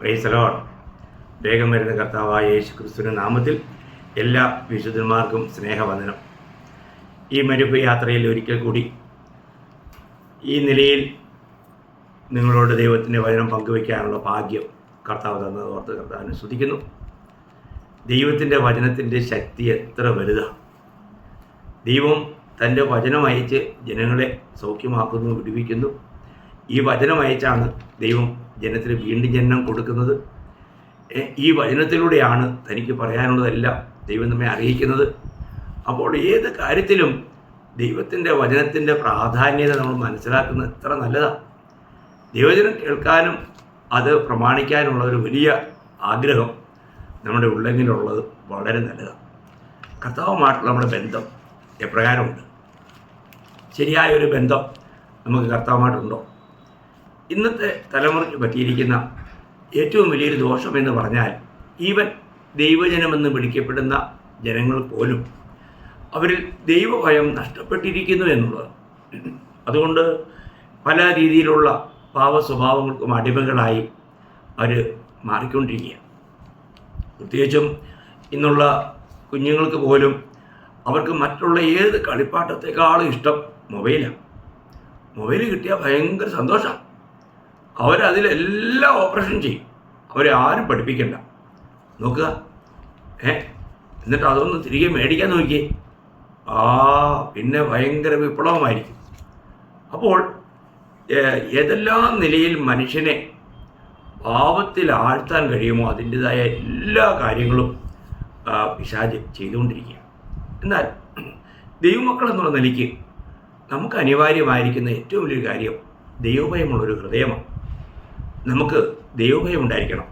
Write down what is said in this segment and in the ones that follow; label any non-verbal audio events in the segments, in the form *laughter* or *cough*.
പ്രൈസലോൺ വേഗം വരുന്ന കർത്താവായ യേശു ക്രിസ്തുവിന്റെ നാമത്തിൽ എല്ലാ വിശുദ്ധന്മാർക്കും സ്നേഹവന്ദനം. ഈ മരുപ്പ് യാത്രയിൽ ഒരിക്കൽ കൂടി ഈ നിലയിൽ നിങ്ങളോട് ദൈവത്തിന്റെ വചനം പങ്കുവയ്ക്കാനുള്ള ഭാഗ്യം കർത്താവ് തന്നത് ഓർത്ത് കർത്താവിനെ സ്തുതിക്കുന്നു. ദൈവത്തിന്റെ വചനത്തിന്റെ ശക്തി എത്ര വലുതാണ് ദൈവം തന്റെ വചനം അയച്ച് ജനങ്ങളെ സൗഖ്യമാക്കുന്നു വിടുവിക്കുന്നു. ഈ വചനം അയച്ചാണ് ദൈവം ജനത്തിന് വീണ്ടും ജന്മം കൊടുക്കുന്നത്. ഈ വചനത്തിലൂടെയാണ് തനിക്ക് പറയാനുള്ളതെല്ലാം ദൈവം നമ്മെ അറിയിക്കുന്നത്. അപ്പോൾ ഏത് കാര്യത്തിലും ദൈവത്തിന്റെ വചനത്തിന്റെ പ്രാധാന്യത നമ്മൾ മനസ്സിലാക്കുന്നത് എത്ര നല്ലതാണ് ദൈവജനം കേൾക്കാനും അത് പ്രമാണിക്കാനുള്ള ഒരു വലിയ ആഗ്രഹം നമ്മുടെ ഉള്ളെങ്കിലുള്ളത് വളരെ നല്ലതാണ് കർത്താവുമായിട്ടുള്ള നമ്മുടെ ബന്ധം എപ്രകാരമുണ്ട്? ശരിയായ ഒരു ബന്ധം നമുക്ക് കർത്താവുമായിട്ടുണ്ടോ? ഇന്നത്തെ തലമുറയ്ക്ക് പറ്റിയിരിക്കുന്ന ഏറ്റവും വലിയൊരു ദോഷമെന്ന് പറഞ്ഞാൽ ഈവൻ ദൈവജനമെന്ന് വിളിക്കപ്പെടുന്ന ജനങ്ങൾ പോലും അവരിൽ ദൈവഭയം നഷ്ടപ്പെട്ടിരിക്കുന്നു എന്നുള്ളത്. അതുകൊണ്ട് പല രീതിയിലുള്ള പാവ സ്വഭാവങ്ങൾക്കും അടിമകളായി അവർ മാറിക്കൊണ്ടിരിക്കുക പ്രത്യേകിച്ചും ഇന്നുള്ള കുഞ്ഞുങ്ങൾക്ക് പോലും അവർക്ക് മറ്റുള്ള ഏത് കളിപ്പാട്ടത്തെക്കാളും ഇഷ്ടം മൊബൈലാണ്. മൊബൈൽ കിട്ടിയാൽ ഭയങ്കര സന്തോഷമാണ്. അവരതിലെല്ലാം ഓപ്പറേഷൻ ചെയ്യും. അവരെ ആരും പഠിപ്പിക്കണ്ട. നോക്കുക. ഏ? എന്നിട്ട് അതൊന്ന് തിരികെ മേടിക്കാൻ നോക്കിയേ. ആ പിന്നെ ഭയങ്കര വിപ്ലവമായിരിക്കും. അപ്പോൾ ഏതെല്ലാം നിലയിൽ മനുഷ്യനെ പാപത്തിൽ ആഴ്ത്താൻ കഴിയുമോ അതിന്റെതായ എല്ലാ കാര്യങ്ങളും പിശാജ് ചെയ്തുകൊണ്ടിരിക്കുക എന്നാൽ ദൈവമക്കൾ എന്നുള്ള നിലയ്ക്ക് നമുക്ക് അനിവാര്യമായിരിക്കുന്ന ഏറ്റവും വലിയൊരു കാര്യം ദൈവഭയമുള്ളൊരു ഹൃദയമാണ്. നമുക്ക് ദൈവഭയം ഉണ്ടായിരിക്കണം.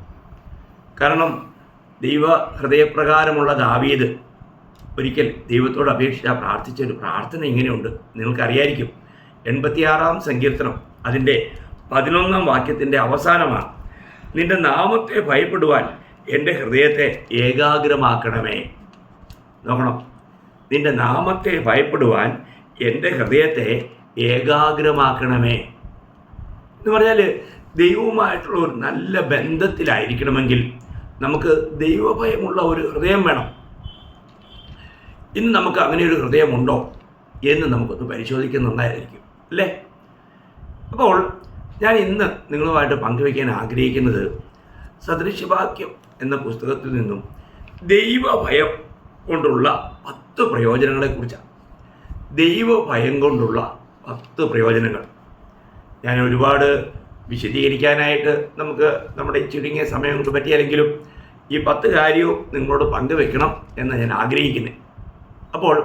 കാരണം ദൈവ ഹൃദയപ്രകാരമുള്ള ദാവീത് ഒരിക്കൽ ദൈവത്തോട് അപേക്ഷിച്ച പ്രാർത്ഥിച്ച ഒരു പ്രാർത്ഥന ഇങ്ങനെയുണ്ട് നിങ്ങൾക്കറിയായിരിക്കും. എൺപത്തിയാറാം സങ്കീർത്തനം അതിന്റെ പതിനൊന്നാം വാക്യത്തിന്റെ അവസാനമാണ്. നിന്റെ നാമത്തെ ഭയപ്പെടുവാൻ എന്റെ ഹൃദയത്തെ ഏകാഗ്രമാക്കണമേ. നോക്കണം. നിന്റെ നാമത്തെ ഭയപ്പെടുവാൻ എന്റെ ഹൃദയത്തെ ഏകാഗ്രമാക്കണമേ. എന്ന് പറഞ്ഞാൽ ദൈവവുമായിട്ടുള്ള ഒരു നല്ല ബന്ധത്തിലായിരിക്കണമെങ്കിൽ നമുക്ക് ദൈവഭയമുള്ള ഒരു ഹൃദയം വേണം. ഇന്ന് നമുക്ക് അങ്ങനെ ഒരു ഹൃദയമുണ്ടോ എന്ന് നമുക്കൊന്ന് പരിശോധിക്കുന്ന നന്നായിരിക്കും അല്ലേ? അപ്പോൾ ഞാൻ ഇന്ന് നിങ്ങളുമായിട്ട് പങ്കുവയ്ക്കാൻ ആഗ്രഹിക്കുന്നത് സദൃശവാക്യം എന്ന പുസ്തകത്തിൽ നിന്നും ദൈവഭയം കൊണ്ടുള്ള പത്ത് പ്രയോജനങ്ങളെക്കുറിച്ചാണ് ദൈവഭയം കൊണ്ടുള്ള പത്ത് പ്രയോജനങ്ങൾ. ഞാൻ ഒരുപാട് വിശദീകരിക്കാനായിട്ട് നമുക്ക് നമ്മുടെ ഈ ചുരുങ്ങിയ സമയം കൊണ്ട് പറ്റിയാലെങ്കിലും ഈ പത്ത് കാര്യവും നിങ്ങളോട് പങ്കുവെക്കണം എന്ന് ഞാൻ ആഗ്രഹിക്കുന്നത് അപ്പോൾ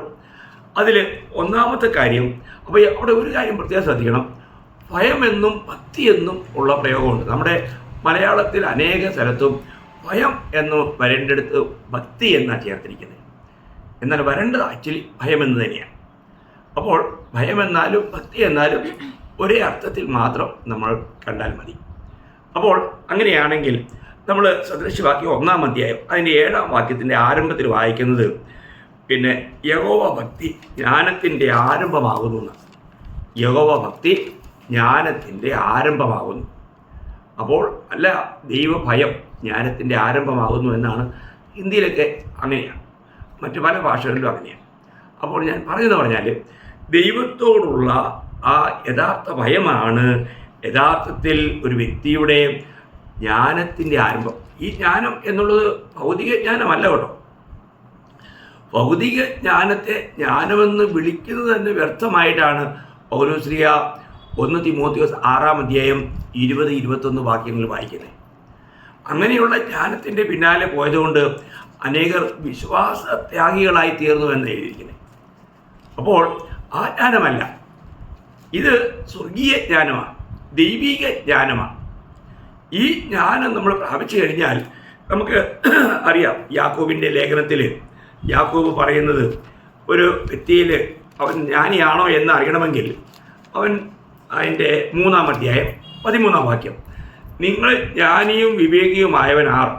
അതിൽ ഒന്നാമത്തെ കാര്യം അപ്പോൾ അവിടെ ഒരു കാര്യം പ്രത്യേകം ശ്രദ്ധിക്കണം. ഭയമെന്നും ഭക്തിയെന്നും ഉള്ള പ്രയോഗമുണ്ട്. നമ്മുടെ മലയാളത്തിൽ അനേക സ്ഥലത്തും ഭയം എന്ന് വരേണ്ടടുത്ത് ഭക്തി എന്നാണ് ചേർത്തിരിക്കുന്നത്. എന്നാൽ വരേണ്ടത് ആക്ച്വലി ഭയമെന്ന് തന്നെയാണ്. അപ്പോൾ ഭയമെന്നാലും ഭക്തി എന്നാലും ഒരേ അർത്ഥത്തിൽ മാത്രം നമ്മൾ കണ്ടാൽ മതി. അപ്പോൾ അങ്ങനെയാണെങ്കിൽ നമ്മൾ സദൃശവാക്യം ഒന്നാം അധ്യായം അതിന്റെ ഏഴാം വാക്യത്തിന്റെ ആരംഭത്തിൽ വായിക്കുന്നത് പിന്നെ യഗോവ ഭക്തി ജ്ഞാനത്തിന്റെ ആരംഭമാകുന്നു എന്നാണ്. യഹോവ ഭക്തി ജ്ഞാനത്തിന്റെ ആരംഭമാകുന്നു. അപ്പോൾ അല്ല ദൈവഭയം ജ്ഞാനത്തിന്റെ ആരംഭമാകുന്നു എന്നാണ് ഹിന്ദിയിലൊക്കെ അങ്ങനെയാണ്. മറ്റു പല ഭാഷകളിലും അങ്ങനെയാണ്. അപ്പോൾ ഞാൻ പറയുന്നത് പറഞ്ഞാൽ ദൈവത്തോടുള്ള ആ യഥാർത്ഥ ഭയമാണ്. യഥാർത്ഥത്തിൽ ഒരു വ്യക്തിയുടെ ജ്ഞാനത്തിന്റെ ആരംഭം. ഈ ജ്ഞാനം എന്നുള്ളത് ഭൗതിക ജ്ഞാനമല്ല കേട്ടോ. ഭൗതിക ജ്ഞാനത്തെ ജ്ഞാനമെന്ന് വിളിക്കുന്നത് തന്നെ വ്യർത്ഥമായിട്ടാണ് പൗരശ്രീയ ഒന്ന് തിമോത്തിയോസ് ആറാം അധ്യായം ഇരുപത് ഇരുപത്തൊന്ന് വാക്യങ്ങൾ വായിക്കുന്നത്. അങ്ങനെയുള്ള ജ്ഞാനത്തിന്റെ പിന്നാലെ പോയതുകൊണ്ട് അനേകർ വിശ്വാസ ത്യാഗികളായി തീർന്നു എന്ന് എഴുതിയിരിക്കുന്നത്. അപ്പോൾ ആ ജ്ഞാനമല്ല. ഇത് സ്വർഗീയ ജ്ഞാനമാണ് ദൈവിക ജ്ഞാനമാണ് ഈ ജ്ഞാനം നമ്മൾ പ്രാപിച്ചു കഴിഞ്ഞാൽ നമുക്ക് *clears throat* അറിയാം യാക്കോബിന്റെ ലേഖനത്തിൽ യാക്കോബ് പറയുന്നത് ഒരു വ്യക്തിയിൽ അവൻ ജ്ഞാനിയാണോ എന്ന് അറിയണമെങ്കിൽ അവൻ അതിന്റെ മൂന്നാം അധ്യായം പതിമൂന്നാം വാക്യം. നിങ്ങൾ ജ്ഞാനിയും വിവേകിയുമായവനാർ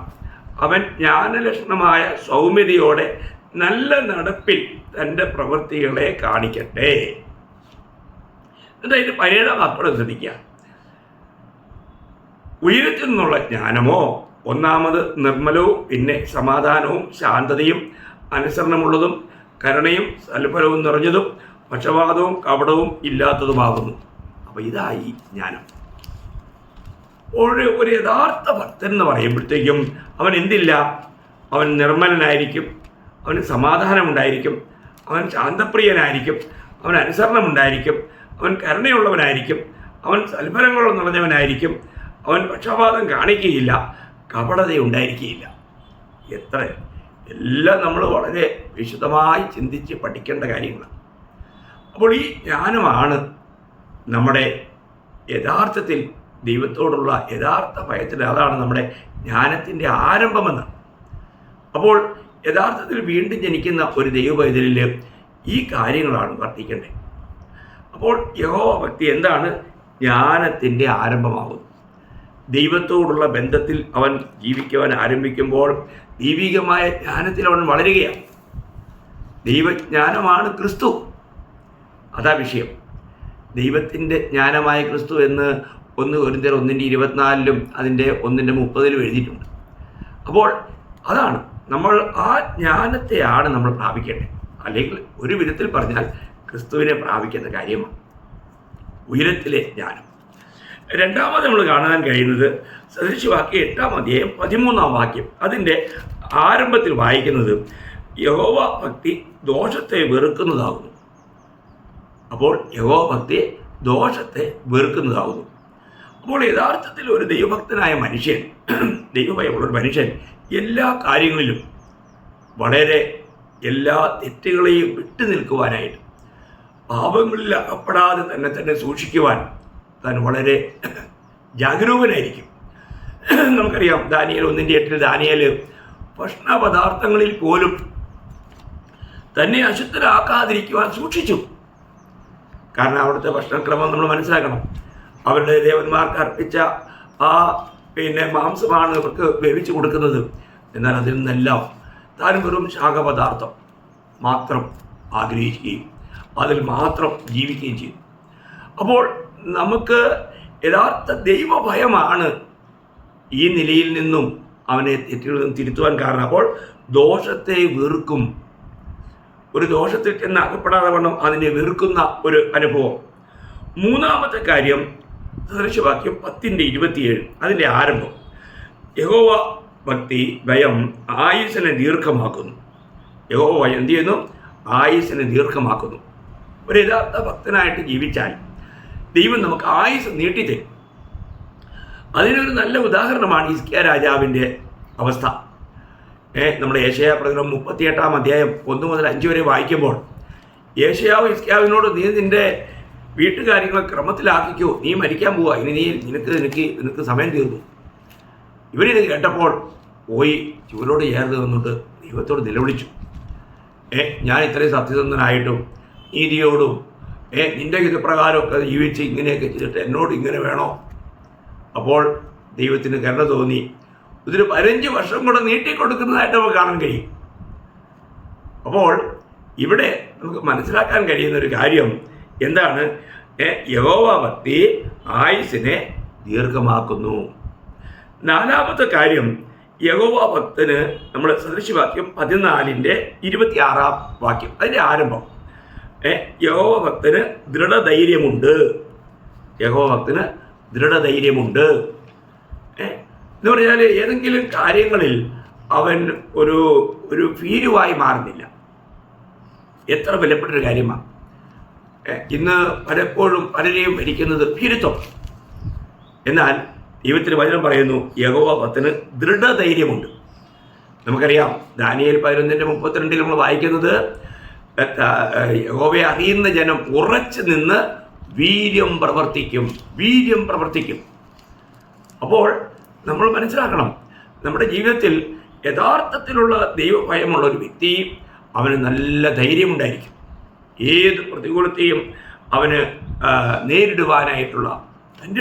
അവൻ ജ്ഞാനലക്ഷണമായ സൗമ്യതയോടെ നല്ല നടപ്പിൽ തന്റെ പ്രവൃത്തികളെ കാണിക്കട്ടെ. എന്നിട്ട് അതിന്റെ പതിനേഴാം വാക്കോടെ ശ്രദ്ധിക്കുക. ഉയരത്തിൽ നിന്നുള്ള ജ്ഞാനമോ ഒന്നാമത് നിർമ്മലവും പിന്നെ സമാധാനവും ശാന്തതയും അനുസരണമുള്ളതും കരുണയും സൽഫലവും നിറഞ്ഞതും പക്ഷപാതവും കപടവും ഇല്ലാത്തതുമാകുന്നു. അപ്പോൾ ഇതായി ജ്ഞാനം. ഒരു ഒരു യഥാർത്ഥ ഭക്തൻ എന്ന് പറയുമ്പോഴത്തേക്കും അവൻ എന്തില്ല? അവൻ നിർമ്മലനായിരിക്കും അവന് സമാധാനമുണ്ടായിരിക്കും അവൻ ശാന്തപ്രിയനായിരിക്കും അവൻ അനുസരണമുണ്ടായിരിക്കും അവൻ കരുണയുള്ളവനായിരിക്കും. അവൻ സൽഫലങ്ങൾ നിറഞ്ഞവനായിരിക്കും അവൻ പക്ഷപാതം കാണിക്കുകയില്ല. കപടത ഉണ്ടായിരിക്കുകയില്ല. എത്ര? എല്ലാം നമ്മൾ വളരെ വിശദമായി ചിന്തിച്ച് പഠിക്കേണ്ട കാര്യങ്ങളാണ്. അപ്പോൾ ഈ ജ്ഞാനമാണ് നമ്മുടെ യഥാർത്ഥത്തിൽ ദൈവത്തോടുള്ള യഥാർത്ഥ ഭയത്തിൽ അതാണ് നമ്മുടെ ജ്ഞാനത്തിന്റെ ആരംഭമെന്ന്. അപ്പോൾ യഥാർത്ഥത്തിൽ വീണ്ടും ജനിക്കുന്ന ഒരു ദൈവപൈതലിൽ ഈ കാര്യങ്ങളാണ് വർദ്ധിക്കേണ്ടത് അപ്പോൾ യഹോവ ഭക്തി എന്താണ്? ജ്ഞാനത്തിന്റെ ആരംഭമാകുന്നു. ദൈവത്തോടുള്ള ബന്ധത്തിൽ അവൻ ജീവിക്കുവാൻ ആരംഭിക്കുമ്പോൾ ദൈവികമായ ജ്ഞാനത്തിൽ അവൻ വളരുകയാണ്. ദൈവജ്ഞാനമാണ് ക്രിസ്തു. അതാ വിഷയം. ദൈവത്തിന്റെ ജ്ഞാനമായ ക്രിസ്തു എന്ന് ഒന്ന് ഒരു ഒന്നിന്റെ ഇരുപത്തിനാലിലും അതിന്റെ ഒന്നിന്റെ മുപ്പതിലും എഴുതിയിട്ടുണ്ട്. അപ്പോൾ അതാണ് നമ്മൾ ആ ജ്ഞാനത്തെയാണ് നമ്മൾ പ്രാപിക്കേണ്ടത്. അല്ലെങ്കിൽ ഒരു വിധത്തിൽ പറഞ്ഞാൽ ക്രിസ്തുവിനെ പ്രാപിക്കുന്ന കാര്യമാണ്. ഉയരത്തിലെ ജ്ഞാനം. രണ്ടാമത് നമ്മൾ കാണാൻ കഴിയുന്നത് സദൃശവാക്യം എട്ടാം അധ്യായം പതിമൂന്നാം വാക്യം. അതിന്റെ ആരംഭത്തിൽ വായിക്കുന്നത് യഹോവ ഭക്തി ദോഷത്തെ വെറുക്കുന്നതാകുന്നു. അപ്പോൾ യഹോവ ഭക്തി ദോഷത്തെ വെറുക്കുന്നതാകുന്നു. അപ്പോൾ യഥാർത്ഥത്തിൽ ഒരു ദൈവഭക്തനായ മനുഷ്യൻ ദൈവഭയമുള്ള ഒരു മനുഷ്യൻ എല്ലാ കാര്യങ്ങളിലും വളരെ എല്ലാ തെറ്റുകളെയും വിട്ടു നിൽക്കുവാനായിട്ട് പാപങ്ങളിൽ അകപ്പെടാതെ തന്നെ തന്നെ സൂക്ഷിക്കുവാൻ താൻ വളരെ ജാഗരൂകനായിരിക്കും. നമുക്കറിയാം ദാനിയൽ ഒന്നിന്റെ എട്ടിൽ ദാനിയൽ ഭക്ഷണ പദാർത്ഥങ്ങളിൽ പോലും തന്നെ അശുദ്ധരാക്കാതിരിക്കുവാൻ സൂക്ഷിച്ചു. കാരണം അവിടുത്തെ ഭക്ഷണക്രമം നമ്മൾ മനസ്സിലാക്കണം. അവരുടെ ദേവന്മാർക്ക് അർപ്പിച്ച ആ പിന്നെ മാംസമാണ് ഇവർക്ക് വേവിച്ചു കൊടുക്കുന്നത്. എന്നാൽ അതിൽ നിന്നെല്ലാം താൻ വെറും ശാഖപദാർത്ഥം മാത്രം ആഗ്രഹിക്കുകയും അതിൽ മാത്രം ജീവിക്കുകയും ചെയ്തു. അപ്പോൾ നമുക്ക് യഥാർത്ഥ ദൈവഭയമാണ് ഈ നിലയിൽ നിന്നും അവനെ തെറ്റുകളിൽ നിന്നും തിരുത്തുവാൻ കാരണം. അപ്പോൾ ദോഷത്തെ വെറുക്കും. ഒരു ദോഷത്തിൽ ചെന്ന് അകപ്പെടാതെ വണ്ണം അതിനെ വെറുക്കുന്ന ഒരു അനുഭവം. മൂന്നാമത്തെ കാര്യം സദൃശവാക്യം പത്തിന്റെ ഇരുപത്തിയേഴ് അതിന്റെ ആരംഭം. യഹോവ ഭക്തി ഭയം ആയുസിനെ ദീർഘമാക്കുന്നു. യഹോവ എന്ത് ചെയ്യുന്നു? ആയുസിനെ ദീർഘമാക്കുന്നു. ഒരു യഥാർത്ഥ ഭക്തനായിട്ട് ജീവിച്ചാൽ ദൈവം നമുക്ക് ആയുസ് നീട്ടിത്തരും. അതിനൊരു നല്ല ഉദാഹരണമാണ് ഇസ്കിയ രാജാവിന്റെ അവസ്ഥ. ഏ നമ്മുടെ ഏഷ്യ പ്രകടനം മുപ്പത്തിയെട്ടാം അധ്യായം ഒന്ന് മുതൽ അഞ്ച് വരെ വായിക്കുമ്പോൾ ഏഷ്യാവ് ഇസ്കിയാവിനോട് നീ നിന്റെ വീട്ടുകാര്യങ്ങൾ ക്രമത്തിലാക്കിക്കോ. നീ മരിക്കാൻ പോവുക ഇനി നീ നിനക്ക് നിനക്ക് നിനക്ക് സമയം തീർന്നു. ഇവരിത് കേട്ടപ്പോൾ പോയി ചുവരോട് ചേർന്ന് നിന്നിട്ട് ദൈവത്തോട് നിലവിളിച്ചു. ഏ ഞാൻ ഇത്രയും സത്യസന്ധനായിട്ടും നീതിയോടും ഏ നിന്റെ ഹിതപ്രകാരമൊക്കെ ജീവിച്ച് ഇങ്ങനെയൊക്കെ ചെയ്തിട്ട് എന്നോട് ഇങ്ങനെ വേണോ? അപ്പോൾ ദൈവത്തിന് കരുണ തോന്നി. ഇതൊരു പതിനഞ്ച് വർഷം കൂടെ നീട്ടിക്കൊടുക്കുന്നതായിട്ട് നമുക്ക് കാണാൻ കഴിയും. അപ്പോൾ ഇവിടെ നമുക്ക് മനസ്സിലാക്കാൻ കഴിയുന്ന ഒരു കാര്യം എന്താണ്? യഹോവ ഭക്തി ആയുസിനെ ദീർഘമാക്കുന്നു. നാലാമത്തെ കാര്യം യഹോവ ഭക്തന് നമ്മൾ സദൃശവാക്യം പതിനാലിന്റെ ഇരുപത്തിയാറാം വാക്യം അതിന്റെ ആരംഭം. യഹോവ ഭക്തന് ദൃഢധൈര്യമുണ്ട്. യഹോവ ഭക്തന് ദൃഢധൈര്യമുണ്ട്. എന്ന് പറഞ്ഞാൽ ഏതെങ്കിലും കാര്യങ്ങളിൽ അവൻ ഒരു ഒരു ഭീരുവായി മാറുന്നില്ല. എത്ര വിലപ്പെട്ടൊരു കാര്യമാണ് ഇന്ന് പലപ്പോഴും പലരെയും ഭരിക്കുന്നത് ഭീരുത്വം. എന്നാൽ ദൈവത്തിന് വചനം പറയുന്നു യഹോവ ഭക്തന് ദൃഢധൈര്യമുണ്ട്. നമുക്കറിയാം ദാനിയൽ പതിനൊന്നിന്റെ മുപ്പത്തിരണ്ടിൽ നമ്മൾ വായിക്കുന്നത് യഹോവയെ അറിയുന്ന ജനം ഉറച്ചു നിന്ന് വീര്യം പ്രവർത്തിക്കും വീര്യം പ്രവർത്തിക്കും. അപ്പോൾ നമ്മൾ മനസ്സിലാക്കണം നമ്മുടെ ജീവിതത്തിൽ യഥാർത്ഥത്തിലുള്ള ദൈവഭയമുള്ള ഒരു വ്യക്തി അവന് നല്ല ധൈര്യമുണ്ടായിരിക്കും. ഏത് പ്രതികൂലത്തെയും അവന് നേരിടുവാനായിട്ടുള്ള തന്റെ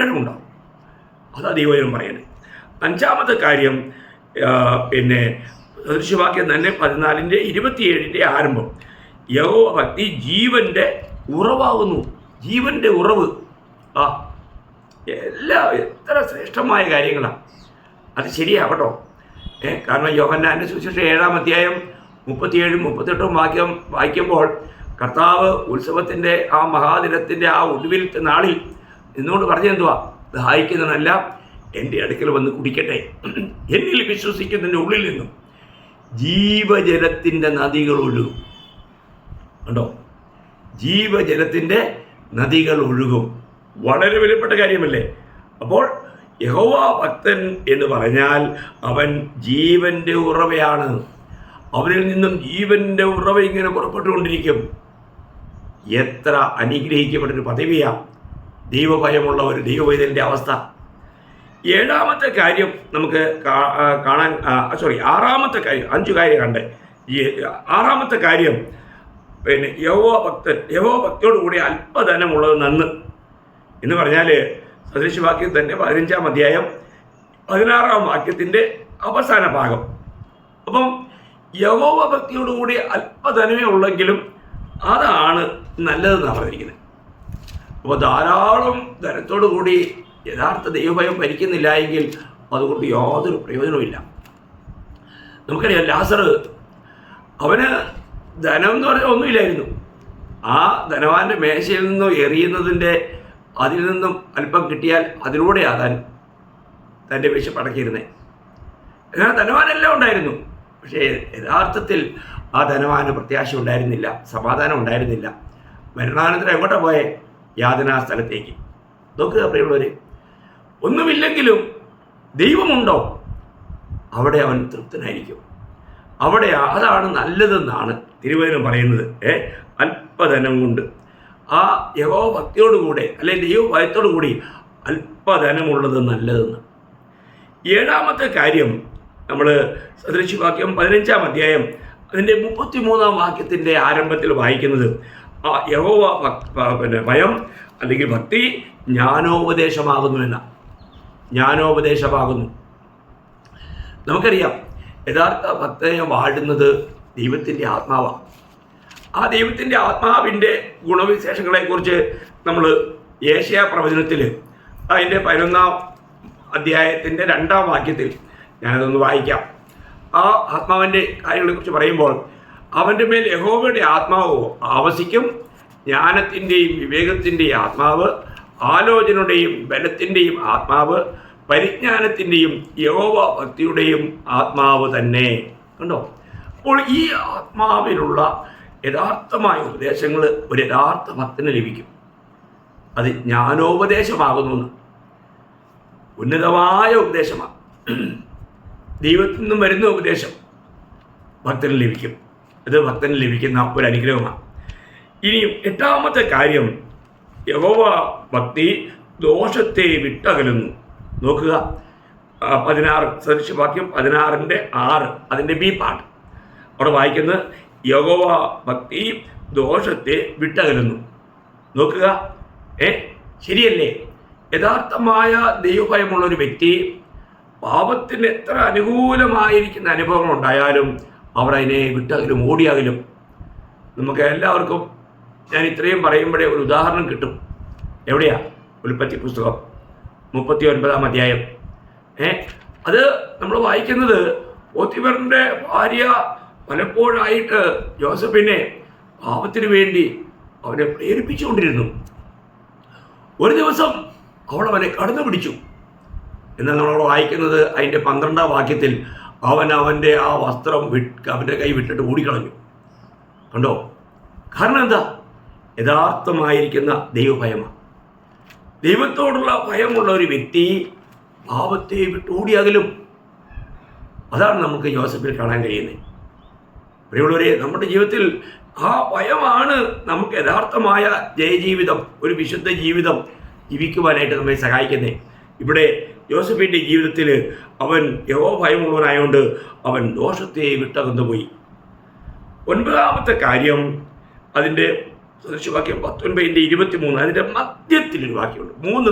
അതാ ദൈവജനം പറയുന്നത്. അഞ്ചാമത്തെ കാര്യം പിന്നെ ദൃശ്യവാക്യം തന്നെ പതിനാലിന്റെ ഇരുപത്തിയേഴിന്റെ ആരംഭം. യഹോവ ഭക്തി ജീവന്റെ ഉറവാകുന്നു. ജീവന്റെ ഉറവ്. ആ എല്ലാ എത്ര ശ്രേഷ്ഠമായ കാര്യങ്ങളാണ് അത് ശരിയാവട്ടോ. ഏ കാരണം യോഹന്നാന്റെ സുശേഷം ഏഴാം അധ്യായം മുപ്പത്തിയേഴും മുപ്പത്തെട്ടും വാക്യം വായിക്കുമ്പോൾ കർത്താവ് ഉത്സവത്തിന്റെ ആ മഹാദിനത്തിന്റെ ആ ഒടുവിലത്തെ നാളിൽ നിന്നോട് പറഞ്ഞെന്തുവാ ദാഹിക്കുന്നവനെല്ലാം എന്റെ അടുക്കൽ വന്ന് കുടിക്കട്ടെ. എന്നിൽ വിശ്വസിക്കുന്നതിന്റെ ഉള്ളിൽ നിന്നും ജീവജലത്തിന്റെ നദികൾ ഒഴുകും. കണ്ടോ ജീവജലത്തിന്റെ നദികൾ ഒഴുകും. വളരെ വിലപ്പെട്ട കാര്യമല്ലേ? അപ്പോൾ യഹോവ ഭക്തൻ എന്ന് പറഞ്ഞാൽ അവൻ ജീവന്റെ ഉറവയാണ്. അവരിൽ നിന്നും ജീവന്റെ ഉറവ ഇങ്ങനെ പുറപ്പെട്ടുകൊണ്ടിരിക്കും. എത്ര അനുഗ്രഹിക്കപ്പെട്ടൊരു പദവിയാണ് ദൈവഭയമുള്ള ഒരു ദൈവവൈദ്യന്റെ അവസ്ഥ. ഏഴാമത്തെ കാര്യം നമുക്ക് കാണാൻ സോറി ആറാമത്തെ കാര്യം അഞ്ചു കാര്യം കണ്ടേ. ആറാമത്തെ കാര്യം പിന്നെ യഹോ ഭക്തൻ യഹോ ഭക്തിയോട് കൂടി അല്പധനമുള്ളത് നന്ന്. എന്ന് പറഞ്ഞാൽ സദൃശവാക്യം തന്നെ പതിനഞ്ചാം അധ്യായം പതിനാറാം വാക്യത്തിന്റെ അവസാന ഭാഗം. അപ്പം യഹോവ ഭക്തിയോടുകൂടി അല്പധനമേ ഉള്ളെങ്കിലും അതാണ് നല്ലതെന്നാണ് പറഞ്ഞിരിക്കുന്നത്. അപ്പോൾ ധാരാളം ധനത്തോടു കൂടി യഥാർത്ഥ ദൈവഭയം ഭരിക്കുന്നില്ല എങ്കിൽ അതുകൊണ്ട് യാതൊരു പ്രയോജനവുമില്ല. നമുക്കറിയാം ലാസർ അവന് ധനം എന്ന് പറഞ്ഞാൽ ഒന്നുമില്ലായിരുന്നു. ആ ധനവാന്റെ മേശയിൽ നിന്നും എറിയുന്നതിന്റെ അതിൽ നിന്നും അല്പം കിട്ടിയാൽ അതിലൂടെ താൻ തന്റെ വിശപ്പടക്കിയിരുന്നത് അങ്ങനെ ധനവാനെല്ലാം ഉണ്ടായിരുന്നു. പക്ഷേ യഥാർത്ഥത്തിൽ ആ ധനവാന് പ്രത്യാശ ഉണ്ടായിരുന്നില്ല സമാധാനം ഉണ്ടായിരുന്നില്ല. മരണാനന്തരം എങ്ങോട്ടാ പോയേ? യാതനാ സ്ഥലത്തേക്ക്. നോക്കുക പ്രിയമുള്ളവരെ ഒന്നുമില്ലെങ്കിലും ദൈവമുണ്ടോ? അവിടെ അവൻ തൃപ്തനായിരിക്കും. അവിടെ അതാണ് നല്ലതെന്നാണ് തിരുവചനം പറയുന്നത്. ഏ? അല്പധനം കൊണ്ട്. ആ യഹോ ഭക്തിയോടുകൂടെ അല്ലെങ്കിൽ ദൈവ ഭയത്തോടു കൂടി അല്പധനമുള്ളത് നല്ലതെന്ന്. ഏഴാമത്തെ കാര്യം നമ്മൾ സദൃശിവാക്യം പതിനഞ്ചാം അധ്യായം അതിന്റെ മുപ്പത്തിമൂന്നാം വാക്യത്തിന്റെ ആരംഭത്തിൽ വായിക്കുന്നത് ആ യഹോവ പിന്നെ ഭയം അല്ലെങ്കിൽ ഭക്തി ജ്ഞാനോപദേശമാകുന്നു എന്ന ജ്ഞാനോപദേശമാകുന്നു. നമുക്കറിയാം യഥാർത്ഥ ഭക്തനെ വാഴുന്നത് ദൈവത്തിന്റെ ആത്മാവാണ്. ആ ദൈവത്തിന്റെ ആത്മാവിന്റെ ഗുണവിശേഷങ്ങളെക്കുറിച്ച് നമ്മൾ ഏഷ്യ പ്രവചനത്തിൽ അതിന്റെ പതിനൊന്നാം അധ്യായത്തിന്റെ രണ്ടാം വാക്യത്തിൽ ഞാനതൊന്ന് വായിക്കാം. ആ ആത്മാവിന്റെ കാര്യങ്ങളെക്കുറിച്ച് പറയുമ്പോൾ അവന്റെ മേൽ യഹോവയുടെ ആത്മാവ് ആവശിക്കും ജ്ഞാനത്തിന്റെയും വിവേകത്തിന്റെയും ആത്മാവ് ആലോചനയുടെയും ബലത്തിന്റെയും ആത്മാവ് പരിജ്ഞാനത്തിന്റെയും യഹോവ ഭക്തിയുടെയും ആത്മാവ് തന്നെ. കണ്ടോ? അപ്പോൾ ഈ ആത്മാവിലുള്ള യഥാർത്ഥമായ ഉപദേശങ്ങൾ ഒരു യഥാർത്ഥ ഭക്തന് ലഭിക്കും. അത് ജ്ഞാനോപദേശമാകുന്നു. ഉന്നതമായ ഉപദേശമാണ്. ദൈവത്തിൽ നിന്നും വരുന്ന ഉപദേശം ഭക്തന് ലഭിക്കും. അത് ഭക്തന് ലഭിക്കുന്ന ഒരു അനുഗ്രഹമാണ്. ഇനിയും എട്ടാമത്തെ കാര്യം യഹോവ ഭക്തി ദോഷത്തെ വിട്ടകലുന്നു. നോക്കുക. പതിനാറ് സദൃശവാക്യം പതിനാറിന്റെ ആറ് അതിന്റെ ബി പാർട്ട്. അവിടെ വായിക്കുന്നത് യഹോവ ഭക്തി ദോഷത്തെ വിട്ടകലുന്നു. നോക്കുക. ഏ ശരിയല്ലേ? യഥാർത്ഥമായ ദൈവഭയമുള്ള ഒരു വ്യക്തി പാപത്തിന് എത്ര അനുകൂലമായിരിക്കുന്ന അനുഭവങ്ങൾ ഉണ്ടായാലും അവർ അതിനെ വിട്ടകലും ഓടിയാകലും. നമുക്ക് എല്ലാവർക്കും ഞാൻ ഇത്രയും പറയുമ്പോഴേ ഒരു ഉദാഹരണം കിട്ടും. എവിടെയാ? ഉൽപ്പത്തി പുസ്തകം. മുപ്പത്തി ഒൻപതാം അധ്യായം. ഏ? അത് നമ്മൾ വായിക്കുന്നത് പോത്തിവറിന്റെ ഭാര്യ പലപ്പോഴായിട്ട് ജോസഫിനെ പാപത്തിന് വേണ്ടി അവനെ പ്രേരിപ്പിച്ചുകൊണ്ടിരുന്നു. ഒരു ദിവസം അവൾ അവനെ കടന്നു പിടിച്ചു. എന്നാൽ നമ്മൾ വായിക്കുന്നത് അതിന്റെ പന്ത്രണ്ടാം വാക്യത്തിൽ അവൻ അവന്റെ ആ വസ്ത്രം വിട്ട് അവന്റെ കൈ വിട്ടിട്ട് ഓടിക്കളഞ്ഞു കണ്ടോ? കാരണം എന്താ? യഥാർത്ഥമായിരിക്കുന്ന ദൈവഭയമാണ്. ദൈവത്തോടുള്ള ഭയമുള്ള ഒരു വ്യക്തി പാപത്തെ വിട്ടോടിയകലും അതാണ് നമുക്ക് ജോസഫിൽ കാണാൻ കഴിയുന്നത്. പ്രിയമുള്ളവരെ നമ്മുടെ ജീവിതത്തിൽ ആ ഭയമാണ് നമുക്ക് യഥാർത്ഥമായ ജയജീവിതം ഒരു വിശുദ്ധ ജീവിതം ജീവിക്കുവാനായിട്ട് നമ്മെ സഹായിക്കുന്നത്. ഇവിടെ ജോസഫിന്റെ ജീവിതത്തിൽ അവൻ യഹോ ഭയമുള്ളവനായതുകൊണ്ട് അവൻ ദോഷത്തെ വിട്ടകന്നു പോയി ഒൻപതാമത്തെ കാര്യം അതിന്റെ സദൃശവാക്യം പത്തൊൻപതിന്റെ ഇരുപത്തി മൂന്ന് അതിന്റെ മധ്യത്തിലൊരു വാക്യമുണ്ട്. മൂന്ന്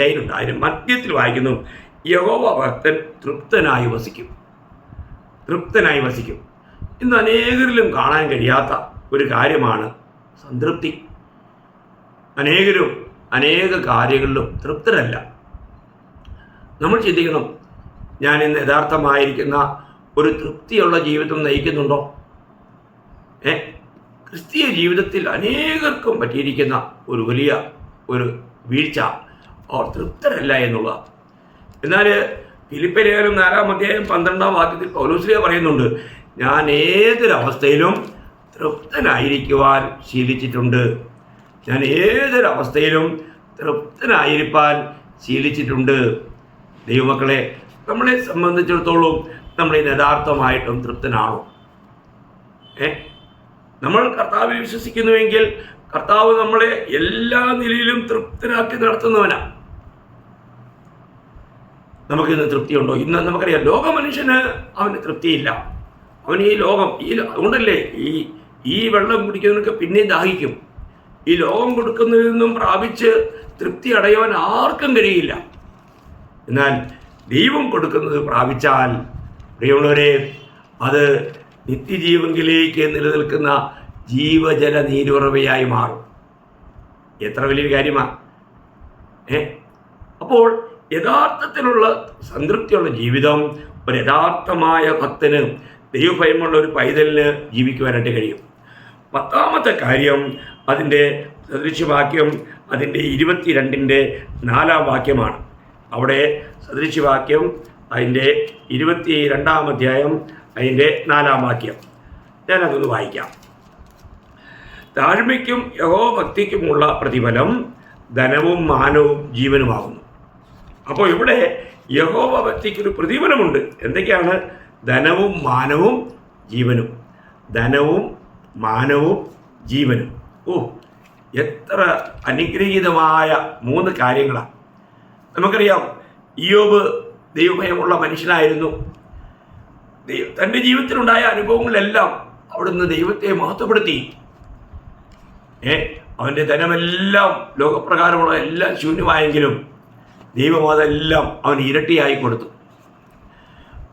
ലൈനുണ്ട് അതിന്റെ മധ്യത്തിൽ വായിക്കുന്നു. യഹോവ ഭക്തൻ തൃപ്തനായി വസിക്കും. തൃപ്തനായി വസിക്കും. ഇന്ന് അനേകരിലും കാണാൻ കഴിയാത്ത ഒരു കാര്യമാണ് സംതൃപ്തി. അനേകരും അനേക കാര്യങ്ങളിലും തൃപ്തരല്ല. നമ്മൾ ചിന്തിക്കണം ഞാൻ ഇന്ന് യഥാർത്ഥമായിരിക്കുന്ന ഒരു തൃപ്തിയുള്ള ജീവിതം നയിക്കുന്നുണ്ടോ? ഏ? ക്രിസ്തീയ ജീവിതത്തിൽ അനേകർക്കും പറ്റിയിരിക്കുന്ന ഒരു വലിയ ഒരു വീഴ്ച അവർ തൃപ്തരല്ല എന്നുള്ള. എന്നാൽ ഫിലിപ്പലേഖനം നാലാം അധ്യായം പന്ത്രണ്ടാം വാക്യത്തിൽ പൗലോസ്ലിയ പറയുന്നുണ്ട് ഞാൻ ഏതൊരവസ്ഥയിലും തൃപ്തനായിരിക്കുവാൻ ശീലിച്ചിട്ടുണ്ട്. ഞാൻ ഏതൊരവസ്ഥയിലും തൃപ്തനായിരിക്കാൻ ശീലിച്ചിട്ടുണ്ട്. ദൈവമക്കളെ നമ്മളെ സംബന്ധിച്ചിടത്തോളം നമ്മൾ യഥാർത്ഥമായിട്ടും തൃപ്തനാണോ? ഏ? നമ്മൾ കർത്താവിൽ വിശ്വസിക്കുന്നുവെങ്കിൽ കർത്താവ് നമ്മളെ എല്ലാ നിലയിലും തൃപ്തരാക്കി നടത്തുന്നവനാണ് നമുക്ക് ഇന്ന് തൃപ്തി ഉണ്ടോ ഇന്ന് നമുക്കറിയാം ലോക മനുഷ്യന് അവന് തൃപ്തിയില്ല. അവന് ഈ ലോകം ഈ അതുകൊണ്ടല്ലേ ഈ ഈ വെള്ളം കുടിക്കുന്നവർക്ക് പിന്നെ ദാഹിക്കും. ഈ ലോകം കൊടുക്കുന്നതിൽ നിന്നും പ്രാപിച്ച് തൃപ്തി അടയുവാൻ ആർക്കും കഴിയില്ല. എന്നാൽ ദൈവം കൊടുക്കുന്നത് പ്രാപിച്ചാൽ പ്രിയമുള്ളവരെ അത് നിത്യജീവങ്കിലേക്ക് നിലനിൽക്കുന്ന ജീവജല നീരുറവയായി മാറും. എത്ര വലിയൊരു കാര്യമാണ്. ഏ? അപ്പോൾ യഥാർത്ഥത്തിലുള്ള സംതൃപ്തിയുള്ള ജീവിതം ഒരു യഥാർത്ഥമായ ഭക്തന് ദൈവഭയമുള്ള ഒരു പൈതലിന് ജീവിക്കുവാനായിട്ട് കഴിയും. പത്താമത്തെ കാര്യം അതിന്റെ സദൃശ്യവാക്യം അതിന്റെ ഇരുപത്തിരണ്ടിന്റെ നാലാം വാക്യമാണ്. അവിടെ സദൃശ്യവാക്യം അതിന്റെ ഇരുപത്തി രണ്ടാം അധ്യായം അതിന്റെ നാലാം വാക്യം. ഞാനതൊന്ന് വായിക്കാം. താഴ്മയ്ക്കും യഹോഭക്തിക്കുമുള്ള പ്രതിഫലം ധനവും മാനവും ജീവനുമാകുന്നു. അപ്പോൾ ഇവിടെ യഹോവ ഭക്തിക്കൊരു പ്രതിഫലമുണ്ട്. എന്തൊക്കെയാണ്? ധനവും മാനവും ജീവനും. ധനവും മാനവും ജീവനും. ഓ എത്ര അനുഗ്രഹീതമായ മൂന്ന് കാര്യങ്ങളാണ്. നമുക്കറിയാം ഇയോബ് ദൈവഭയമുള്ള മനുഷ്യനായിരുന്നു. ദൈവ തന്റെ ജീവിതത്തിലുണ്ടായ അനുഭവങ്ങളെല്ലാം അവിടുന്ന് ദൈവത്തെ മഹത്വപ്പെടുത്തി. ഏ അവന്റെ ധനമെല്ലാം ലോകപ്രകാരമുള്ള എല്ലാം ശൂന്യമായെങ്കിലും ദൈവം അതെല്ലാം അവൻ ഇരട്ടിയായി കൊടുത്തു.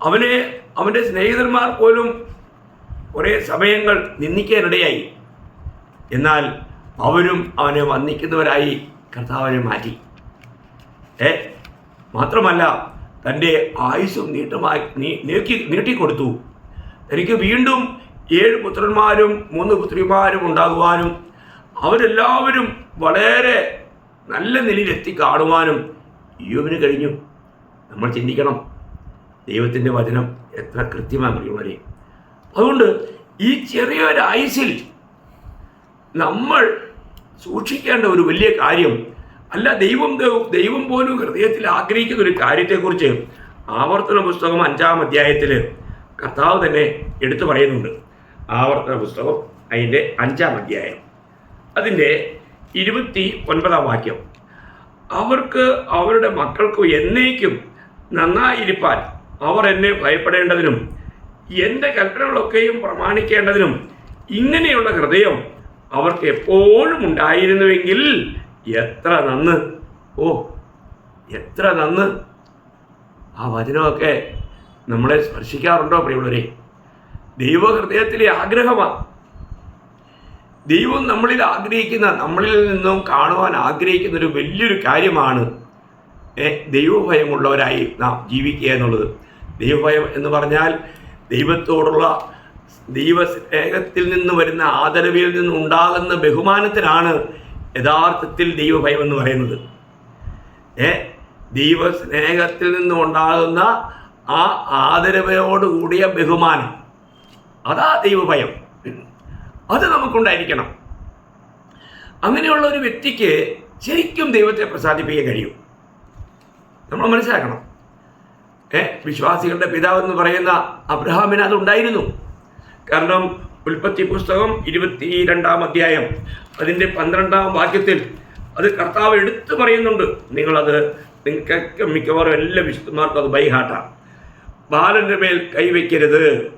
അവനെ അവന്റെ സ്നേഹിതന്മാർ പോലും കുറേ സമയങ്ങൾ നിന്ദിക്കാനിടയായി. എന്നാൽ അവരും അവനെ വന്ദിക്കുന്നവരായി കർത്താവിനെ മാറ്റി. ഏ മാത്രമല്ല തന്റെ ആയുസ്സും നീട്ടമായി നീക്കി നീട്ടിക്കൊടുത്തു. എനിക്ക് വീണ്ടും ഏഴ് പുത്രന്മാരും മൂന്ന് പുത്രിമാരും ഉണ്ടാകുവാനും അവരെല്ലാവരും വളരെ നല്ല നിലയിൽ എത്തിക്കാണുവാനും യുവിന് കഴിഞ്ഞു. നമ്മൾ ചിന്തിക്കണം. ദൈവത്തിന്റെ വചനം എത്ര കൃത്യമാണ് പ്രിയവരെ അതുകൊണ്ട് ഈ ചെറിയൊരു ആയുസിൽ നമ്മൾ സൂക്ഷിക്കേണ്ട ഒരു വലിയ കാര്യം അല്ല ദൈവം ദൈവം- പോലും ഹൃദയത്തിൽ ആഗ്രഹിക്കുന്ന ഒരു കാര്യത്തെക്കുറിച്ച് ആവർത്തന പുസ്തകം അഞ്ചാം അധ്യായത്തിൽ കർത്താവ് തന്നെ എടുത്തു പറയുന്നുണ്ട്. ആവർത്തന പുസ്തകം അതിന്റെ അഞ്ചാം അധ്യായം. അതിന്റെ ഇരുപത്തി ഒൻപതാം വാക്യം. അവർക്ക് അവരുടെ മക്കൾക്ക് എന്നേക്കും നന്നായിരിപ്പാൻ അവർ എന്നെ ഭയപ്പെടേണ്ടതിനും എന്റെ കൽപ്പനകളൊക്കെയും പ്രമാണിക്കേണ്ടതിനും ഇങ്ങനെയുള്ള ഹൃദയം അവർക്ക് എപ്പോഴും ഉണ്ടായിരുന്നുവെങ്കിൽ എത്ര നന്ന്? ഓ എത്ര നന്ന്? ആ വചനമൊക്കെ നമ്മളെ സ്പർശിക്കാറുണ്ടോ പ്രിയമുള്ളവരെ? ദൈവഹൃദയത്തിലെ ആഗ്രഹമാണ്. ദൈവം നമ്മളിൽ ആഗ്രഹിക്കുന്ന നമ്മളിൽ നിന്നും കാണുവാൻ ആഗ്രഹിക്കുന്ന ഒരു വലിയൊരു കാര്യമാണ് ദൈവഭയമുള്ളവരായി നാം ജീവിക്കുക എന്നുള്ളത്. ദൈവഭയം എന്ന് പറഞ്ഞാൽ ദൈവത്തോടുള്ള ദൈവസ്നേഹത്തിൽ നിന്ന് വരുന്ന ആദരവിൽ നിന്നുണ്ടാകുന്ന ബഹുമാനത്തിനാണ് യഥാർത്ഥത്തിൽ ദൈവഭയം എന്ന് പറയുന്നത്. ഏ? ദൈവസ്നേഹത്തിൽ നിന്ന് ഉണ്ടാകുന്ന ആ ആദരവയോടുകൂടിയ ബഹുമാനം. അതാ ദൈവഭയം. അത് നമുക്കുണ്ടായിരിക്കണം. അങ്ങനെയുള്ള ഒരു വ്യക്തിക്ക് ശരിക്കും ദൈവത്തെ പ്രസാദിപ്പിക്കാൻ കഴിയും. നമ്മൾ മനസ്സിലാക്കണം. ഏ? വിശ്വാസികളുടെ പിതാവെന്ന് പറയുന്ന അബ്രഹാമിന് അതുണ്ടായിരുന്നു. കാരണം ഉൽപ്പത്തി പുസ്തകം ഇരുപത്തി രണ്ടാം അധ്യായം. അതിന്റെ പന്ത്രണ്ടാം വാക്യത്തിൽ അത് കർത്താവ് എടുത്തു പറയുന്നുണ്ട്. നിങ്ങളത് നിങ്ങൾക്കൊക്കെ മിക്കവാറും എല്ലാ വിശുദ്ധന്മാർക്കും അത് ബൈഹാട്ടാണ് ബാലന്റെ മേൽ കൈവയ്ക്കരുത്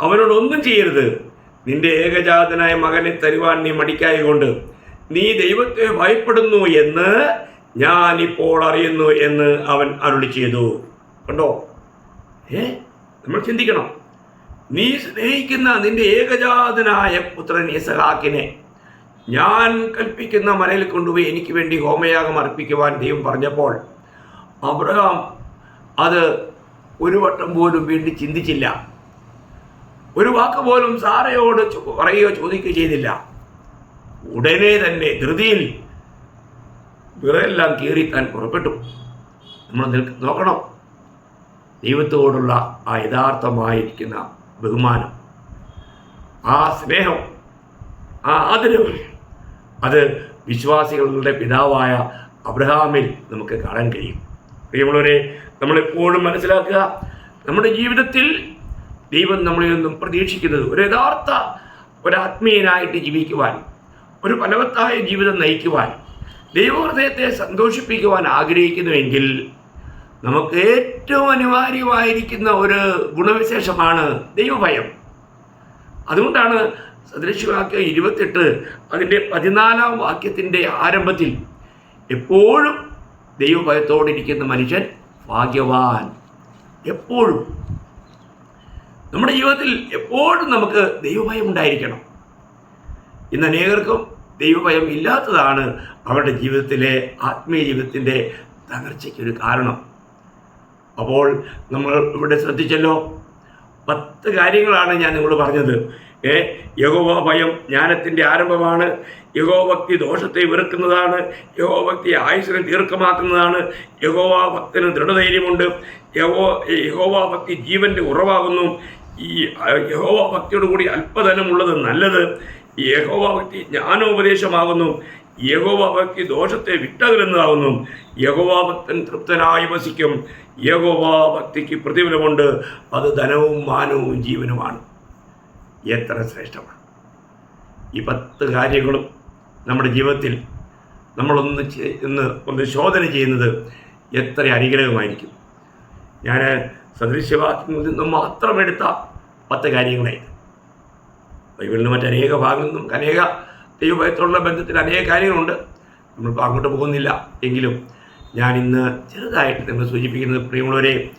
അവനോടൊന്നും ചെയ്യരുത്. നിന്റെ ഏകജാതനായ മകനെ തരുവാൻ നീ മടിക്കായ കൊണ്ട് നീ ദൈവത്തെ ഭയപ്പെടുന്നു എന്ന് ഞാൻ ഇപ്പോൾ അറിയുന്നു എന്ന് അവൻ അരുളി ചെയ്തു. കണ്ടോ? ഏ? നമ്മൾ ചിന്തിക്കണം. നീ സ്നേഹിക്കുന്ന നിന്റെ ഏകജാതനായ പുത്രൻ ഇസഹാക്കിനെ ഞാൻ കൽപ്പിക്കുന്ന മലയിൽ കൊണ്ടുപോയി എനിക്ക് വേണ്ടി ഹോമയാഗം അർപ്പിക്കുവാൻ ദൈവം പറഞ്ഞപ്പോൾ അബ്രഹാം അത് ഒരു വട്ടം പോലും വീണ്ടും ചിന്തിച്ചില്ല. ഒരു വാക്ക് പോലും സാറയോട് പറയുകയോ ചോദിക്കുകയോ ചെയ്തില്ല. ഉടനെ തന്നെ ധൃതിയിൽ വിറയെല്ലാം കീറി താൻ പുറപ്പെട്ടു. നമ്മൾ നോക്കണം. ദൈവത്തോടുള്ള ആ യഥാർത്ഥമായിരിക്കുന്ന ബഹുമാനം. ആ സ്നേഹം ആ ആദരവ് അത് വിശ്വാസികളുടെ പിതാവായ അബ്രഹാമിൽ നമുക്ക് കാണാൻ കഴിയും. പ്രിയമുള്ളവരെ നമ്മളെപ്പോഴും മനസ്സിലാക്കുക നമ്മുടെ ജീവിതത്തിൽ ദൈവം നമ്മളിൽ നിന്നും പ്രതീക്ഷിക്കുന്നത് ഒരു യഥാർത്ഥ ഒരാത്മീയനായിട്ട് ജീവിക്കുവാൻ ഒരു ഫലവത്തായ ജീവിതം നയിക്കുവാൻ ദൈവഹൃദയത്തെ സന്തോഷിപ്പിക്കുവാൻ ആഗ്രഹിക്കുന്നുവെങ്കിൽ നമുക്ക് ഏറ്റവും അനിവാര്യമായിരിക്കുന്ന ഒരു ഗുണവിശേഷമാണ് ദൈവഭയം. അതുകൊണ്ടാണ് സദൃശ്യവാക്യം ഇരുപത്തെട്ട് അതിന്റെ പതിനാലാം വാക്യത്തിന്റെ ആരംഭത്തിൽ എപ്പോഴും ദൈവഭയത്തോടിരിക്കുന്ന മനുഷ്യൻ ഭാഗ്യവാൻ. എപ്പോഴും. നമ്മുടെ ജീവിതത്തിൽ എപ്പോഴും നമുക്ക് ദൈവഭയം ഉണ്ടായിരിക്കണം. ഇന്ന് അനേകർക്കും ദൈവഭയം ഇല്ലാത്തതാണ് അവരുടെ ജീവിതത്തിലെ ആത്മീയ ജീവിതത്തിന്റെ തകർച്ചയ്ക്കൊരു കാരണം. അപ്പോൾ നമ്മൾ ഇവിടെ ശ്രദ്ധിച്ചല്ലോ. പത്ത് കാര്യങ്ങളാണ് ഞാൻ നിങ്ങൾ പറഞ്ഞത്. ഏ യഹോവ ഭയം ജ്ഞാനത്തിന്റെ ആരംഭമാണ്. യഹോഭക്തി ദോഷത്തെ വെറുക്കുന്നതാണ്. യഹോഭക്തി ആയുസിനെ ദീർഘമാക്കുന്നതാണ്. യഹോവ ഭക്തന് ദൃഢധൈര്യമുണ്ട്. യഹോ യഹോവ ഭക്തി ജീവന്റെ ഉറവാകുന്നു. ഈ യഹോവ ഭക്തിയോടുകൂടി അല്പധനമുള്ളത് നല്ലത്. യഹോവ ഭക്തി ജ്ഞാനോപദേശമാകുന്നു. യഹോവ ദോഷത്തെ വിട്ടകലുന്നതാകുന്നു യഹോവാഭക്തൻ തൃപ്തനായി വസിക്കും. യഹോവാഭക്തിക്ക് പ്രതിഫലമുണ്ട്. അത് ധനവും മാനവും ജീവനുമാണ്. എത്ര ശ്രേഷ്ഠമാണ്. ഈ പത്ത് കാര്യങ്ങളും നമ്മുടെ ജീവിതത്തിൽ നമ്മളൊന്ന് ഇന്ന് ഒന്ന് ശോധന ചെയ്യുന്നത് എത്ര അനുഗ്രഹമായിരിക്കും. ഞാൻ സദൃശ്യവാക്യങ്ങളിൽ നിന്നും മാത്രമെടുത്ത പത്ത് കാര്യങ്ങളായിരുന്നു ബൈബിളിന് മറ്റനേക ഭാഗങ്ങളിൽ നിന്നും അനേക ദൈവഭയത്തോടുള്ള ബന്ധത്തിൽ അനേക കാര്യങ്ങളുണ്ട്. നമ്മളിപ്പോൾ അങ്ങോട്ട് പോകുന്നില്ല. എങ്കിലും ഞാൻ ഇന്ന് ചെറുതായിട്ട് നിങ്ങൾ സൂചിപ്പിക്കുന്നത് പ്രിയമുള്ളവരെ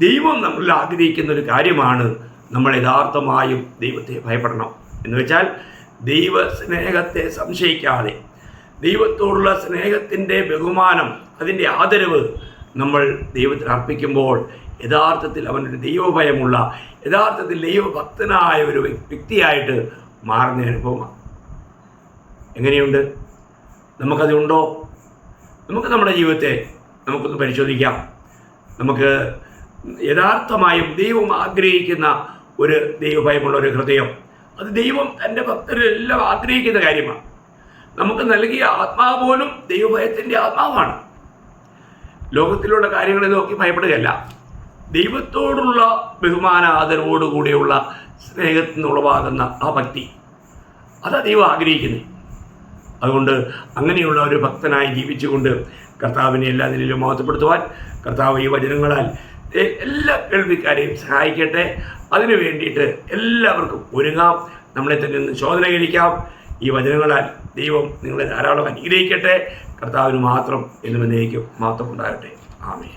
ദൈവം നമ്മളിൽ ആഗ്രഹിക്കുന്ന ഒരു കാര്യമാണ് നമ്മൾ യഥാർത്ഥമായും ദൈവത്തെ ഭയപ്പെടണം. എന്ന് വെച്ചാൽ ദൈവ സ്നേഹത്തെ സംശയിക്കാതെ ദൈവത്തോടുള്ള സ്നേഹത്തിന്റെ ബഹുമാനം അതിന്റെ ആദരവ് നമ്മൾ ദൈവത്തിന് അർപ്പിക്കുമ്പോൾ യഥാർത്ഥത്തിൽ അവനൊരു ദൈവഭയമുള്ള യഥാർത്ഥത്തിൽ ദൈവഭക്തനായ ഒരു വ്യക്തിയായിട്ട് മാറുന്ന അനുഭവമാണ്. എങ്ങനെയുണ്ട്? നമുക്കതുണ്ടോ? നമുക്ക് നമ്മുടെ ജീവിതത്തെ നമുക്കൊന്ന് പരിശോധിക്കാം. നമുക്ക് യഥാർത്ഥമായും ദൈവം ആഗ്രഹിക്കുന്ന ഒരു ദൈവഭയമുള്ള ഒരു ഹൃദയം. അത് ദൈവം തന്റെ ഭക്തരെല്ലാം ആഗ്രഹിക്കുന്ന കാര്യമാണ്. നമുക്ക് നൽകിയ ആത്മാവ് പോലും ദൈവഭയത്തിന്റെ ആത്മാവാണ്. ലോകത്തിലുള്ള കാര്യങ്ങളെ നോക്കി ഭയപ്പെടുകയല്ല. ദൈവത്തോടുള്ള ബഹുമാന ആദരവോടുകൂടിയുള്ള സ്നേഹത്തിൽ നിന്നുളവാകുന്ന ആ ഭക്തി. അതാ ദൈവം ആഗ്രഹിക്കുന്നത്. അതുകൊണ്ട് അങ്ങനെയുള്ള ഒരു ഭക്തനായി ജീവിച്ചുകൊണ്ട് കർത്താവിനെ എല്ലാ നിലയിലും മഹത്വപ്പെടുത്തുവാൻ കർത്താവ് ഈ വചനങ്ങളാൽ എല്ലാ കേൾവിക്കാരെയും സഹായിക്കട്ടെ. അതിനു വേണ്ടിയിട്ട് എല്ലാവർക്കും ഒരുങ്ങാം. നമ്മളെ തന്നെ ഒന്ന് ശോധനകരിക്കാം ഈ വചനങ്ങളാൽ ദൈവം നിങ്ങളെ ധാരാളം അനുഗ്രഹിക്കട്ടെ. കർത്താവിന് മാത്രം എന്നും എന്നേക്കും മാത്രം ഉണ്ടാകട്ടെ ആമേ